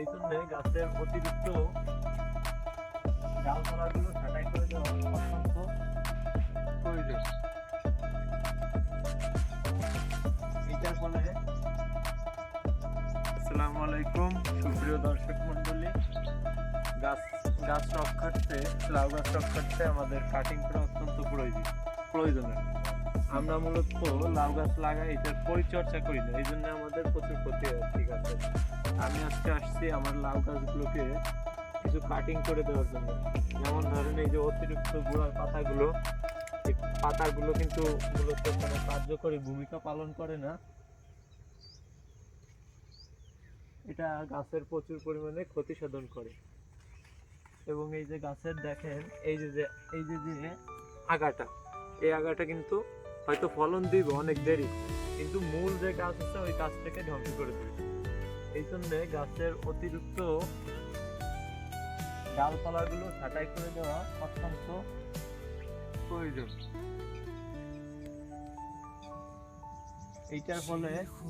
এই জন্য গাছের অতিরিক্ত ডালপালাগুলো করে দেওয়া অত্যন্ত প্রয়োজন। আসসালামু আলাইকুম, সুপ্রিয় দর্শক গাছ গাছ রক্ষার্থে, লাউ গাছ রক্ষার্থে আমাদের কাটিং করা অত্যন্ত প্রয়োজন প্রয়োজনীয়। আমরা মূলত লাউ গাছ লাগাই, এটার পরিচর্যা করি না এই জন্য আমাদের প্রচুর ক্ষতি হয় ঠিক আছে আমি আজকে আসছি আমার লাউ গাছগুলোকে কিছু কাটিং করে দেওয়ার জন্য। যেমন ধরেন এই যে অতিরিক্ত গুঁড়ার পাতাগুলো, এই পাতাগুলো কিন্তু মূলত কোনো কার্যকরী ভূমিকা পালন করে না। এটা গাছের প্রচুর পরিমাণে ক্ষতি সাধন করে। এবং এই যে গাছের দেখেন, এই যে এই যে যে আগাটা, এই আগাটা কিন্তু হয়তো ফলন দিব অনেক দেরি, কিন্তু মূল যে গাছ আছে ওই গাছটাকে ধ্বংস করে দেবে। এই জন্য গাছের অতিরিক্ত ডালপালাগুলো ছাঁটাই করে দেওয়া অত্যন্ত প্রয়োজন। এইটার ফলে 湖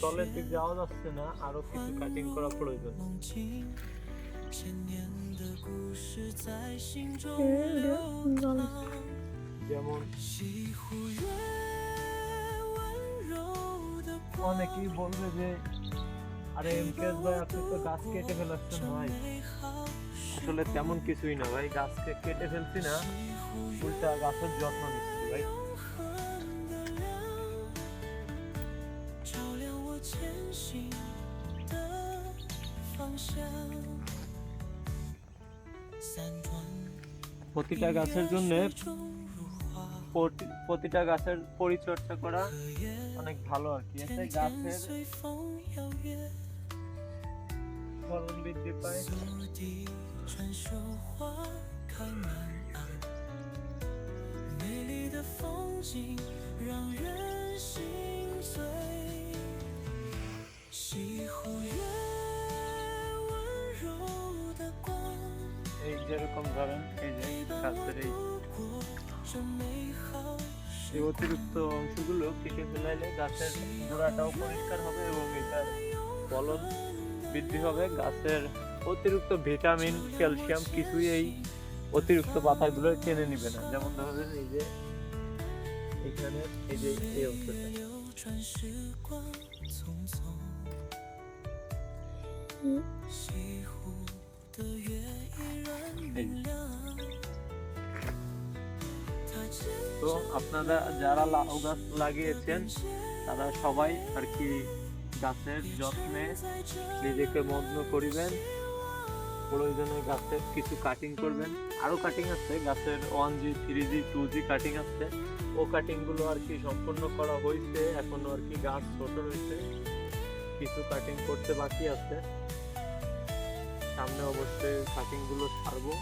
তলের দিক যাওয়া যাচ্ছে না, আরও কিছু কাটিং করা প্রয়োজন। যেমন অনেকেই বলবে যে, আরে কে ভাই, আপনি তো গাছ কেটে ফেলাচ্ছেন ভাই। আসলে তেমন কিছুই না ভাই গাছকে কেটে ফেলছি না, উল্টা গাছের যত্ন নিচ্ছি ভাই। প্রতিটা গাছের জন্য 中如花， প্রতিটা গাছের পরিচর্যা করা অনেক ভালো আর কি এতে 天 গাছের 随风摇曳， ফলন বৃদ্ধি পায় 锁地穿绣花开满岸，美丽的风景让人心 এই যেরকম ধরেন, এই যে গাছের এই এই অতিরিক্ত অংশগুলো কেটে ফেলাইলে গাছের গোড়াটাও পরিষ্কার হবে এবং এটার ফলন বৃদ্ধি হবে। গাছের অতিরিক্ত ভিটামিন, ক্যালসিয়াম কিছুই এই অতিরিক্ত পাতাগুলো টেনে নিবে না। যেমন ধরেন এই যে এখানে এই যে এই অংশটা। হুম। তো আপনারা যারা লাউ গাছ লাগিয়েছেন, তারা সবাই আর কি গাছের যত্নে নিজেকে মগ্ন করিবেন। প্রয়োজনে গাছের কিছু কাটিং করবেন। আরও কাটিং আছে, গাছের one G three G two G cutting আছে। ও কাটিংগুলো আর কি সম্পূর্ণ করা হয়েছে এখনও আর কি গাছ ছোট রয়েছে কিছু কাটিং করতে বাকি আছে। সামনে অবশ্যই কাটিংগুলো ছাড়বো,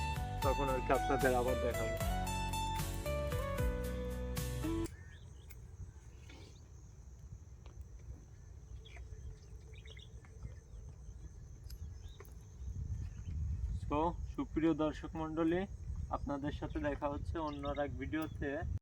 তখন আর কি আপনাদের আবার দেখাবো। তো সুপ্রিয় দর্শক মণ্ডলী, আপনাদের সাথে দেখা হচ্ছে অন্য এক ভিডিওতে